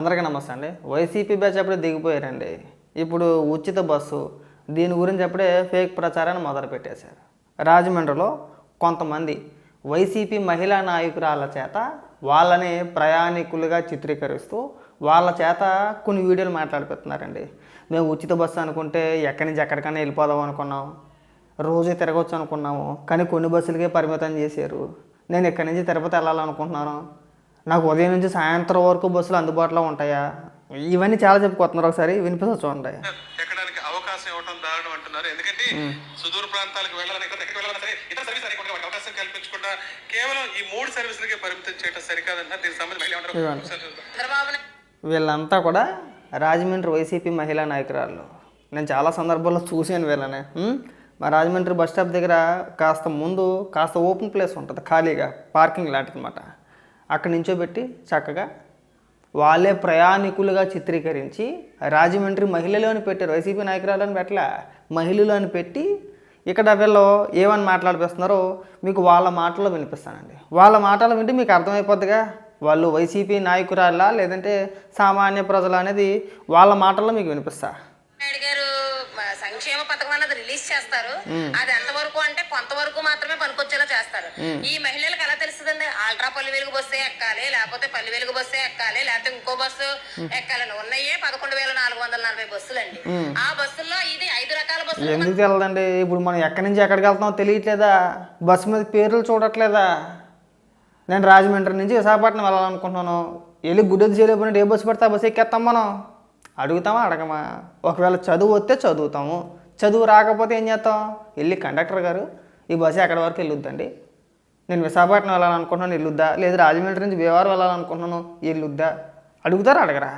అందరికీ నమస్తే అండి. వైసీపీ బ్యాచ్ అప్పుడే దిగిపోయారండి. ఇప్పుడు ఉచిత బస్సు దీని గురించి అప్పుడే ఫేక్ ప్రచారాన్ని మొదలుపెట్టేశారు. రాజమండ్రిలో కొంతమంది వైసీపీ మహిళా నాయకురాల చేత వాళ్ళని ప్రయాణికులుగా చిత్రీకరిస్తూ వాళ్ళ చేత కొన్ని వీడియోలు మాట్లాడిపోతున్నారండి మేము ఉచిత బస్సు అనుకుంటే ఎక్కడి నుంచి ఎక్కడికైనా వెళ్ళిపోదాం అనుకున్నాం. రోజు తిరగవచ్చు అనుకున్నాము. కానీ కొన్ని బస్సులకే పరిమితం చేశారు. నేను ఇక్కడి నుంచి తిరుపతి వెళ్ళాలనుకుంటున్నాను. నాకు ఉదయం నుంచి సాయంత్రం వరకు బస్సులు అందుబాటులో ఉంటాయా? ఇవన్నీ చాలా చెప్పుకోతున్నారు ఒకసారి వినిపిస్తా చూడండి. ఎక్కడానికి అవకాశం ఇవ్వడం దారుణం అంటున్నారు. ఎందుకంటే సుదూర ప్రాంతాలకు వెళ్ళాలని ఇక్కడ ఎక్కడికి వెళ్ళాలని సరే ఇతర సర్వీస్ అనేక ఉంటాయి. వాటికి అవకాశం కల్పించకుండా కేవలం ఈ మూడు సర్వీసులకే పరిమితం చేయడం సరికాదన్నారు దీనికి సంబంధించి వీళ్ళంతా కూడా రాజమండ్రి వైసీపీ మహిళా నాయకురాలు నేను చాలా సందర్భాల్లో చూశాను వీళ్ళని? మా రాజమండ్రి బస్ స్టాప్ దగ్గర కాస్త ముందు కాస్త ఓపెన్ ప్లేస్ ఉంటుంది ఖాళీగా పార్కింగ్ లాంటిది అనమాట అక్కడ నించోబెట్టి చక్కగా వాళ్ళే ప్రయాణికులుగా చిత్రీకరించి రాజమండ్రి మహిళలు అని పెట్టారు. వైసీపీ నాయకురాలు అని పెట్టలే? మహిళలు అని పెట్టి ఇక్కడ వీళ్ళు ఏమని మాట్లాడిపిస్తున్నారో మీకు వాళ్ళ మాటల్లో వినిపిస్తానండి. వాళ్ళ మాటలు వింటే మీకు అర్థమైపోద్దిగా? వాళ్ళు వైసీపీ నాయకురాలా లేదంటే సామాన్య ప్రజలు అనేది వాళ్ళ మాటల్లో మీకు వినిపిస్తా. గారు సంక్షేమ పథకం అన్నది రిలీజ్ చేస్తారు. అది ఎంతవరకు అంటే కొంతవరకు మాత్రమే పనికొచ్చేలా చేస్తారు. ఈ మహిళలకు ఎలా తెలుస్తుందండి? ఆల్ట్రా పల్లి వెలుగు బస్సే ఎక్కాలి లేకపోతే పల్లి వెలుగు బస్సే ఎక్కాలి లేకపోతే ఇంకో బస్సు ఎక్కాలని ఉన్నాయే పదకొండు వేల నాలుగు వందల నలభై బస్సులు అండి ఆ బస్సుల్లో ఇది ఐదు రకాల బస్సులు ఎందుకు తెలదండి? ఇప్పుడు మనం ఎక్కడి నుంచి ఎక్కడికి వెళ్తామో తెలియట్లేదా? బస్సు మీద పేర్లు చూడట్లేదా? నేను రాజమండ్రి నుంచి విశాఖపట్నం వెళ్ళాలనుకుంటున్నాను. వెళ్ళి గుడ్డెది చేయలేకపోయినట్టు ఏ బస్సు పడితే ఆ బస్సు ఎక్కేస్తాం మనం. అడుగుతామా అడగమా? ఒకవేళ చదువు వస్తే చదువుతాము. చదువు రాకపోతే ఏం చేస్తాం? వెళ్ళి కండక్టర్ గారు ఈ బస్సు ఎక్కడి వరకు వెళ్ళొద్దండి? నేను విశాఖపట్నం వెళ్ళాలనుకుంటున్నాను వెళ్ళొద్దా? లేదు రాజమండ్రి నుంచి భీమవరం వెళ్ళాలనుకుంటున్నాను వెళ్ళొద్దా? అడుగుతారా అడగరా?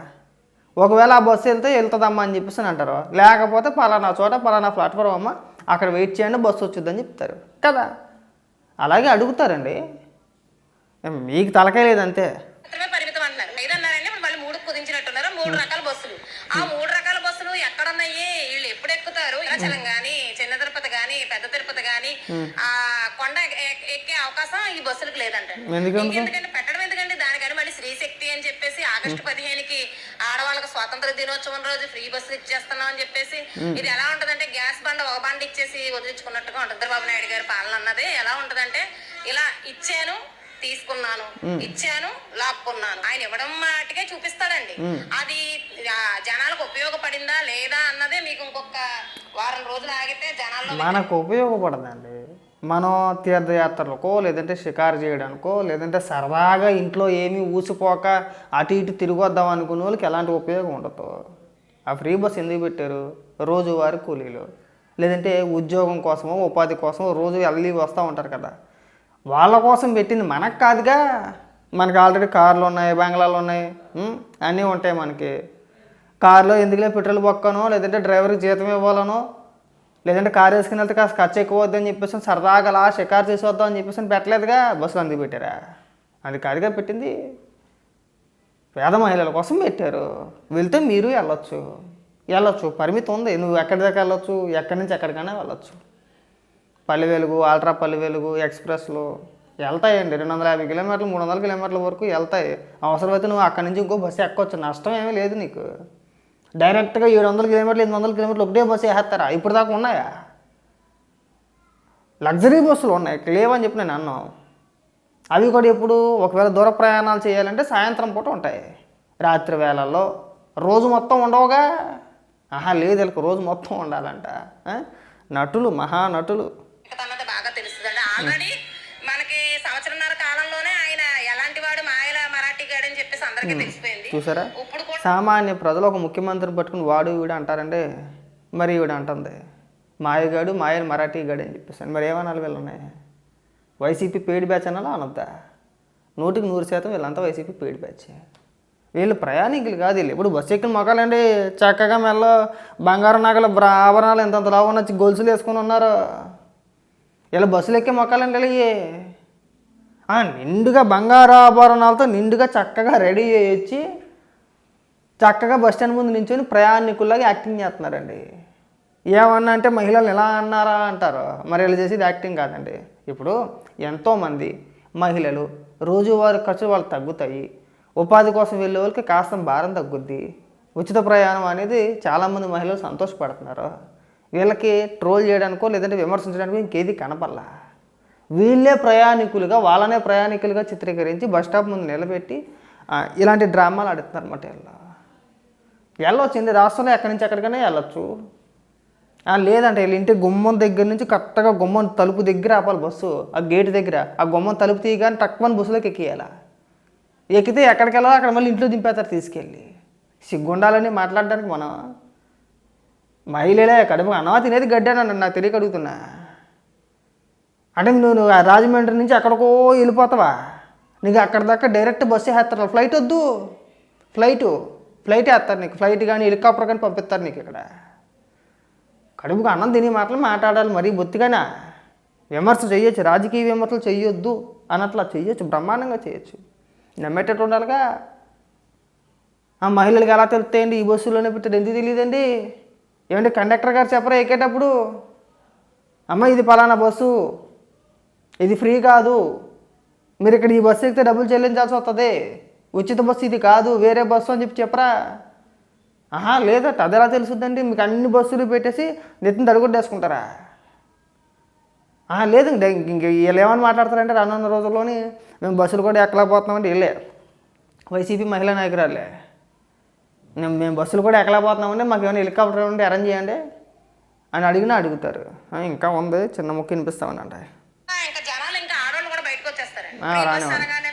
ఒకవేళ ఆ బస్సు వెళ్తే వెళ్తుందమ్మా అని చెప్పేసి అని అంటారు. లేకపోతే పలానా చోట పలానా ప్లాట్ఫామ్ అమ్మ అక్కడ వెయిట్ చేయండి బస్సు వచ్చిందని చెప్తారు. కదా? అలాగే అడుగుతారండి. మీకు తలకాయ లేదంతే మాత్రమే పరిమితం అంటున్నారు ఐదు అన్నారండి ఇప్పుడు మళ్ళీ మూడు కుదించినట్టున్నారు మూడు రకాల బస్సులు ఆ మూడు రకాల బస్సులు ఎక్కడ ఉన్నాయి వీళ్ళు ఎప్పుడు ఎక్కుతారు హిమాచలం గాని చిన్న తిరుపతి గాని పెద్ద తిరుపతి గాని ఆ కొండ ఎక్- ఎక్కే అవకాశం ఈ బస్సులకు లేదంట? ఎందుకంటే పెట్టడం ఎందుకండి? దానికని మళ్ళీ స్త్రీ శక్తి అని చెప్పేసి ఆగస్టు పదిహేనుకి ఆడవాళ్ళకి స్వాతంత్ర దినోత్సవం రోజు ఫ్రీ బస్సులు ఇచ్చేస్తున్నాం అని చెప్పేసి ఇది ఎలా ఉంటదంటే గ్యాస్ బండ ఒక బండ ఇచ్చేసి వదిలించుకున్నట్టుగా ఉంటుంది. చంద్రబాబు నాయుడు గారి పాలన అన్నది ఎలా ఉంటదంటే ఇలా ఇచ్చాను తీసుకున్నాను. ఇచ్చాను లాక్కున్నాను. ఆయన ఇవ్వడం మాటకే చూపిస్తాడండి. అది జనాలకు ఉపయోగపడిందా లేదా అన్నదే మీకు ఇంకొక వారం రోజులు ఆగితే జనాల్లో మనకు ఉపయోగపడదండి. మనం తీర్థయాత్రలకో లేదంటే షికారు చేయడానికో లేదంటే సరదాగా ఇంట్లో ఏమీ ఊసిపోక అటు ఇటు తిరిగొద్దాం అనుకునే వాళ్ళకి ఎలాంటి ఉపయోగం ఉండదు. ఆ ఫ్రీ బస్ ఎందుకు పెట్టారు? రోజువారి కూలీలు. లేదంటే ఉద్యోగం కోసమో ఉపాధి కోసమో రోజు వెళ్ళి వస్తూ ఉంటారు కదా. వాళ్ళ కోసం పెట్టింది మనకు కాదుగా. మనకి ఆల్రెడీ కార్లు ఉన్నాయి బంగ్లాలు ఉన్నాయి. అన్నీ ఉంటాయి మనకి. కార్లో ఎందుకులే పెట్రోల్ బొక్కనో లేదంటే డ్రైవర్కి జీతం ఇవ్వాలనో లేదంటే కారు వేసుకుని వెళ్తే కాస్త ఖర్చు ఎక్కువ వద్దని చెప్పేసి సరదాగా అలా షికారు చేసి వద్దాం అని చెప్పేసి పెట్టలేదుగా. బస్సులు అందుకు పెట్టారా? అది కాదుగా పెట్టింది. పేద మహిళల కోసం పెట్టారు. వెళ్తే మీరు వెళ్ళొచ్చు. వెళ్ళొచ్చు. పరిమితి ఉంది. నువ్వు ఎక్కడి దాకా వెళ్ళొచ్చు? ఎక్కడి నుంచి ఎక్కడికైనా వెళ్ళొచ్చు. పల్లె వెలుగు ఆల్ట్రా పల్లె వెలుగు ఎక్స్ప్రెస్లు వెళ్తాయండి. రెండు వందల యాభై కిలోమీటర్లు మూడు వందల కిలోమీటర్ల వరకు వెళ్తాయి. అవసరమైతే నువ్వు అక్కడి నుంచి ఇంకో బస్సు ఎక్కొచ్చు. నష్టం ఏమీ లేదు నీకు. డైరెక్ట్గా ఏడు వందల కిలోమీటర్లు ఎనిమిది వందల కిలోమీటర్లు ఒకటే బస్సు వేస్తారా ఇప్పుడు దాకా ఉన్నాయా? లగ్జరీ బస్సులు ఉన్నాయి. లేవని చెప్పి నేను అన్నాను. అవి కూడా ఎప్పుడు ఒకవేళ దూర ప్రయాణాలు చేయాలంటే సాయంత్రం పూట ఉంటాయి. రాత్రి వేళల్లో. రోజు మొత్తం ఉండవుగా? ఆహా లేదు వీళ్ళకి రోజు మొత్తం ఉండాలంట. నటులు మహానటులు. ఆల్రెడీ మనకి సంవత్సరంన్నర కాలంలోనే ఆయన ఎలాంటి వాడు మాయల మరాఠీ గాడు అని చెప్పేసి అందరికీ తెలిసిపోయింది. చూసారా? ఇప్పుడు సామాన్య ప్రజలు ఒక ముఖ్యమంత్రిని పట్టుకుని వాడు వీడు అంటారంటే మరి ఈవిడ అంటుంది. మాయగాడు మాయలు మరాఠీ గాడు అని చెప్పేసి. మరి ఏమనాలి వీళ్ళున్నాయి వైసీపీ పేడి బ్యాచ్ అనాలా అనొద్దా? నూటికి నూరు శాతం వీళ్ళంతా వైసీపీ పేడి బ్యాచ్. వీళ్ళు ప్రయాణికులు కాదు వీళ్ళు. ఇప్పుడు బస్సు ఎక్కిన మొక్కలండి చక్కగా మెల్ల బంగారం నగల ఆభరణాలు ఎంత లాభం వచ్చి గొలుసులు వేసుకొని ఉన్నారు. ఇలా బస్సులు ఎక్కే మొక్కలండి వీళ్ళకి నిండుగా బంగారు ఆభరణాలతో నిండుగా చక్కగా రెడీ చేయొచ్చి చక్కగా బస్ స్టాండ్ ముందు నించొని ప్రయాణికుల్లాగా యాక్టింగ్ చేస్తున్నారండి. ఏమన్నా అంటే మహిళలు ఎలా అన్నారా అంటారు. మరి ఇలా చేసేది యాక్టింగ్ కాదండి. ఇప్పుడు ఎంతోమంది మహిళలు రోజువారి ఖర్చులు వాళ్ళు తగ్గుతాయి. ఉపాధి కోసం వెళ్ళే వాళ్ళకి కాస్త భారం తగ్గుద్ది. ఉచిత ప్రయాణం అనేది చాలామంది మహిళలు సంతోషపడుతున్నారు. వీళ్ళకి ట్రోల్ చేయడానికో లేదంటే విమర్శించడానికో ఇంకేది కనపడలా. వీళ్ళే ప్రయాణికులుగా వాళ్ళనే ప్రయాణికులుగా చిత్రీకరించి బస్ స్టాప్ ముందు నిలబెట్టి ఇలాంటి డ్రామాలు ఆడుతున్నారు అనమాట వీళ్ళు. వెళ్ళొచ్చింది రాష్ట్రంలో ఎక్కడి నుంచి ఎక్కడికైనా వెళ్ళొచ్చు. లేదంటే వీళ్ళ ఇంటి గుమ్మం దగ్గర నుంచి కరెక్ట్గా గుమ్మం తలుపు దగ్గర ఆపాలి బస్సు. ఆ గేట్ దగ్గర. ఆ గుమ్మం తలుపు తీయగానే తక్కువ బస్సులోకి ఎక్కియాల. ఎక్కితే ఎక్కడికి వెళ్ళాలో అక్కడ మళ్ళీ ఇంట్లో దింపేస్తారు తీసుకెళ్ళి. సిగ్గుండాలని మాట్లాడడానికి మనం మహిళలే కడుపు అన్నమా తినేది గడ్డానండి నాకు తెలియక అడుగుతున్నా. అంటే నువ్వు నువ్వు ఆ రాజమండ్రి నుంచి ఎక్కడికో వెళ్ళిపోతావా? నీకు అక్కడ దాకా డైరెక్ట్ బస్సు వేస్తారు. ఫ్లైట్ వద్దు. ఫ్లైటు. ఫ్లైట్ వేస్తారు నీకు. ఫ్లైట్ కానీ హెలికాప్టర్ కానీ పంపిస్తారు నీకు ఇక్కడ. కడుపుకు అన్నం తిని మాటలు మాట్లాడాలి మరీ బొత్తిగానా? విమర్శ చేయొచ్చు. రాజకీయ విమర్శలు చేయొద్దు అన్నట్లా చేయొచ్చు. బ్రహ్మాండంగా చేయొచ్చు. నమ్మేటట్టు ఉండాలిగా. ఆ మహిళలకు ఎలా తెలుస్తాయండి? ఈ బస్సులోనే పెట్టారు. ఎందుకు తెలియదండి? ఏమంటే కండక్టర్ గారు చెప్పరా ఎక్కేటప్పుడు? అమ్మ ఇది పలానా బస్సు. ఇది ఫ్రీ కాదు. మీరు ఇక్కడ ఈ బస్సు ఎక్కితే డబ్బులు చెల్లించాల్సి వస్తుంది ఉచిత బస్సు ఇది కాదు వేరే బస్సు అని చెప్పి చెప్పరా? ఆహా లేదట అది ఎలా తెలుసుద్దండి? మీకు అన్ని బస్సులు పెట్టేసి నెత్తిన తడుగుడ్డేసుకుంటారా ఆహా లేదు ఇంక ఇంక వీళ్ళు ఏమని మాట్లాడతారంటే రానున్న రోజుల్లోని మేము బస్సులు కూడా ఎక్కలేకపోతున్నామంటే వెళ్ళే. వైసీపీ మహిళా నాయకురాలే మేము బస్సులు కూడా ఎక్కలేకపోతున్నామంటే మాకు ఏమైనా హెలికాప్టర్ ఉంటే అరేంజ్ చేయండి. అని అడిగినా అడుగుతారు. ఇంకా ఉంది. చిన్న ముక్క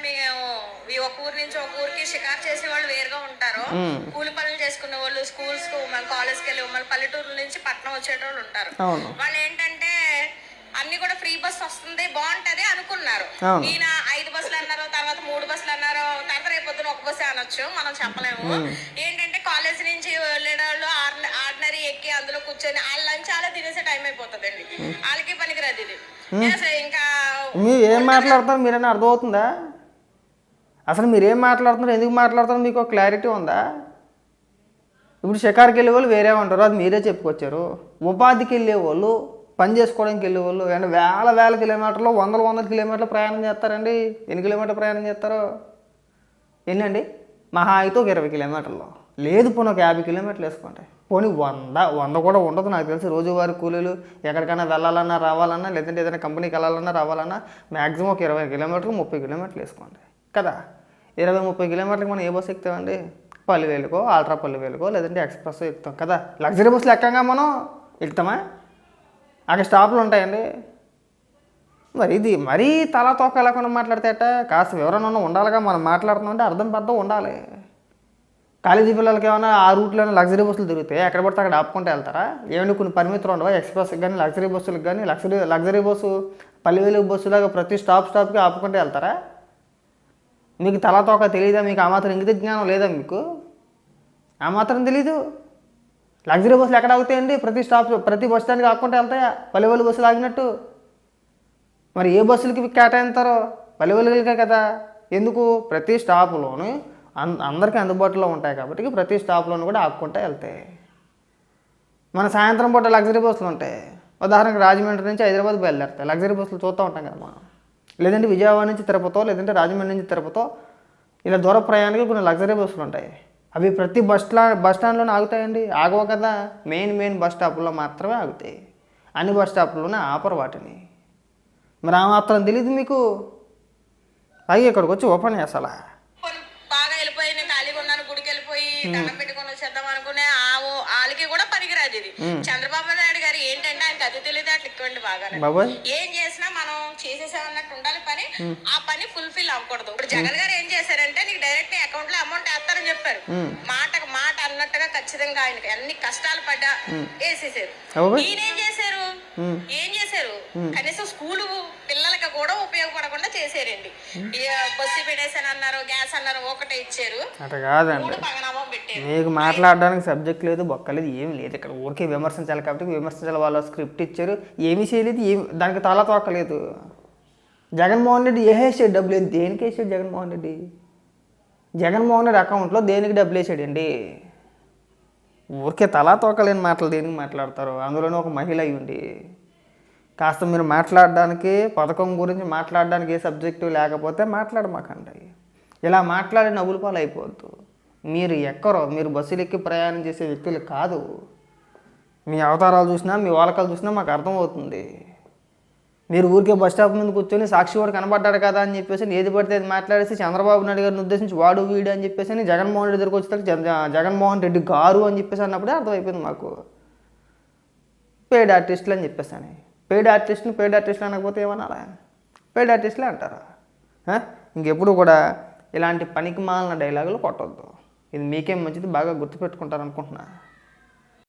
మేము ఈ ఒక ఊరు నుంచి ఒక ఊరికి షికారు చేసే వాళ్ళు వేరుగా ఉంటారు. కూలి పనులు చేసుకునే వాళ్ళు స్కూల్స్కు మన కాలేజ్కి వెళ్ళి మళ్ళీ పల్లెటూరు నుంచి పట్నం వచ్చేటోళ్ళు ఉంటారు. వాళ్ళు ఏంటంటే అన్ని కూడా ఫ్రీ బస్ వస్తుంది బాగుంటది అనుకున్నారు. ఈయన ఐదు బస్సులు అన్నారు తర్వాత మూడు బస్సులు అన్నారు తర్వాత రేపు పొద్దున ఒక బస్సే అనొచ్చు మనం చెప్పలేము. కాలేజ్ నుంచి వెళ్ళేవాళ్ళు ఆర్డినరీ ఎక్కి అందులో కూర్చొని వాళ్ళ లంచ్ అలా తినేసే టైం అయిపోతుందండి. వాళ్ళకి పనికిరాదు ఇది. ఇంకా మీరు ఏం మాట్లాడుతున్నారు మీరైనా అర్థమవుతుందా? అసలు మీరు ఏం మాట్లాడుతున్నారు ఎందుకు మాట్లాడుతున్నారు మీకు ఒక క్లారిటీ ఉందా? ఇప్పుడు షికార్కి వెళ్ళే వాళ్ళు వేరే ఉంటారు అది మీరే చెప్పుకొచ్చారు. ఉపాధికి వెళ్ళే వాళ్ళు పని చేసుకోవడానికి వెళ్ళే వాళ్ళు అంటే వేల వేల కిలోమీటర్లు వందల వందల కిలోమీటర్లు ప్రయాణం చేస్తారండి. ఎన్ని కిలోమీటర్లు ప్రయాణం చేస్తారు? ఎన్నండి? మహా అయితే ఒక ఇరవై కిలోమీటర్లు. లేదు పోనీ ఒక యాభై కిలోమీటర్లు వేసుకోండి. పోనీ వంద వంద కూడా ఉండదు నాకు తెలిసి. రోజువారి కూలీలు ఎక్కడికైనా వెళ్ళాలన్నా రావాలన్నా లేదంటే ఏదైనా కంపెనీకి వెళ్ళాలన్నా రావాలన్నా మ్యాక్సిమం ఒక ఇరవై కిలోమీటర్లు ముప్పై కిలోమీటర్లు వేసుకోండి. కదా? ఇరవై ముప్పై కిలోమీటర్లకు మనం ఏ బస్సు ఎక్కుతామండి పల్లివేలుకో ఆల్ట్రా పల్లివేలుకో లేదంటే ఎక్స్ప్రెస్ ఎక్కుతాం. కదా? లగ్జరీ బస్సులు ఎక్కంగా మనం ఎక్కుతామా? అక్కడ స్టాప్లు ఉంటాయండి. మరి ఇది మరీ తలా తోక లేకుండా మాట్లాడితేట కాస్త వివరణ ఉండాలిగా మనం మాట్లాడుతున్నామంటే అర్థం పర్థం ఉండాలి. కాలేజీ పిల్లలకి ఏమైనా ఆ రూట్లోనే లగ్జరీ బస్సులు తిరుగుతాయి ఎక్కడ పడితే అక్కడ ఆపుకుంటూ వెళ్తారా? ఏమైనా కొన్ని పరిమితులు ఉండవా? ఎక్స్ప్రెస్కి కానీ లగ్జరీ బస్సులకు కానీ లగ్జరీ లగ్జరీ బస్సు పల్లెవేలు బస్సులాగా ప్రతి స్టాప్ స్టాప్కి ఆపుకుంటూ వెళ్తారా? మీకు తలాతోక తెలియదా మీకు ఆ మాత్రం ఇంగిత జ్ఞానం లేదా మీకు? ఆ మాత్రం తెలీదు. లగ్జరీ బస్సులు ఎక్కడ ఆగుతాయండి? ప్రతి స్టాప్ ప్రతి బస్ స్టాండ్కి ఆపుకుంటూ వెళ్తాయా? పల్లెవేలు బస్సులు ఆగినట్టు? మరి ఏ బస్సులకి కేటాయిస్తారో పల్లెవేలుగా కదా? ఎందుకు? ప్రతి స్టాప్లోనూ అందరికీ అందుబాటులో ఉంటాయి కాబట్టి ప్రతి స్టాప్లోనూ కూడా ఆపుకుంటూ వెళ్తాయి మన సాయంత్రం పూట లగ్జరీ బస్సులు ఉంటాయి. ఉదాహరణకు రాజమండ్రి నుంచి హైదరాబాద్ బయలుదేరుతాయి. లగ్జరీ బస్సులు చూస్తూ ఉంటాం కదా మనం. లేదంటే విజయవాడ నుంచి తిరుపతో లేదంటే రాజమండ్రి నుంచి తిరుపతో ఇలా దూర ప్రయాణానికి కొన్ని లగ్జరీ బస్సులు ఉంటాయి. అవి ప్రతి బస్ స్టా బస్ స్టాండ్లోనే ఆగుతాయండి. ఆగవు కదా. మెయిన్ మెయిన్ బస్ స్టాప్లో మాత్రమే ఆగుతాయి. అన్ని బస్ స్టాప్లోనే ఆపరు వాటిని. మరి ఆ మాత్రం తెలియదు మీకు? అవి ఇక్కడికి వచ్చి ఓపెన్ చేస్తాలా కొన్ని బాగా వెళ్ళిపోయి నేను ఖాళీగా ఉన్నాను గుడికి వెళ్ళిపోయి దండం పెట్టుకొని వచ్చేద్దాం అనుకునే ఆ వాళ్ళకి కూడా పనికిరాదు ఇది. చంద్రబాబు నాయుడు గారు ఏంటంటే ఆయనకి అది తెలియదు అట్లా ఎక్కువండి బాగా ఏం చేసినా మనం చేసేసామన్నట్టు ఉండాలి పని. ఆ పని ఫుల్ఫిల్ అవ్వకూడదు. ఇప్పుడు జగన్ గారు ఏం చేశారంటే నీకు డైరెక్ట్ అకౌంట్లో అమౌంట్ వేస్తారని చెప్పారు. మాట మాట అన్నట్టుగా ఖచ్చితంగా ఆయనకి అన్ని కష్టాలు పడ్డా వేసేసారు. ఈయనేం చేశారు? ఏం చేశారు. కనీసం స్కూలు పిల్లలకి కూడా ఉపయోగపడకుండా చేశారండి. బస్సు పెట్టేసాను అన్నారు గ్యాస్ అన్నారు ఒకటే ఇచ్చారు. అట్లా కాదండి. మీకు మాట్లాడడానికి సబ్జెక్ట్ లేదు బొక్కలేదు ఏం లేదు. ఇక్కడ ఊరికే విమర్శించాలి కాబట్టి విమర్శించాలి వాళ్ళు స్క్రిప్ట్ ఇచ్చారు ఏమీ చేయలేదు ఏమి దానికి తల తోకలేదు జగన్మోహన్ రెడ్డి ఏ వేసాడు డబ్బులు? దేనికి వేసాడు జగన్మోహన్ రెడ్డి? జగన్మోహన్ రెడ్డి అకౌంట్లో దేనికి డబ్బులు వేసాడండి ఊరికే తలా తోకలేని మాటలు దేనికి మాట్లాడతారు? అందులోనే ఒక మహిళ అయి ఉండి. కాస్త మీరు మాట్లాడడానికి పథకం గురించి మాట్లాడడానికి ఏ సబ్జెక్టు లేకపోతే మాట్లాడమాకండి. ఇలా మాట్లాడి నవ్వులు పాలు అయిపోవద్దు మీరు ఎక్కరో మీరు బస్సులు ఎక్కి ప్రయాణం చేసే వ్యక్తులు కాదు. మీ అవతారాలు చూసినా మీ వాలకాలు చూసినా మాకు అర్థమవుతుంది. మీరు ఊరికే బస్ స్టాప్ ముందు కూర్చొని సాక్షి వాడు కనబడ్డాడు కదా అని చెప్పేసి ఏది పడితే అది మాట్లాడేసి చంద్రబాబు నాయుడు గారిని ఉద్దేశించి వాడు వీడు అని చెప్పేసి అని జగన్మోహన్ రెడ్డి దగ్గరికి వచ్చేసరికి జగన్మోహన్ రెడ్డి గారు అని చెప్పేసి అన్నప్పుడే అర్థమైపోయింది మాకు. పేడ్ ఆర్టిస్టులు అని చెప్పేసాను పెయిడ్ ఆర్టిస్ట్ని పెయిడ్ ఆర్టిస్ట్ అనకపోతే ఏమనాలా? పెయిడ్ ఆర్టిస్ట్లే అంటారు? ఇంకెప్పుడు కూడా ఇలాంటి పనికి మాలిన డైలాగులు కొట్టొద్దు. ఇది మీకేం మంచిది? బాగా గుర్తుపెట్టుకుంటారు అనుకుంటున్నా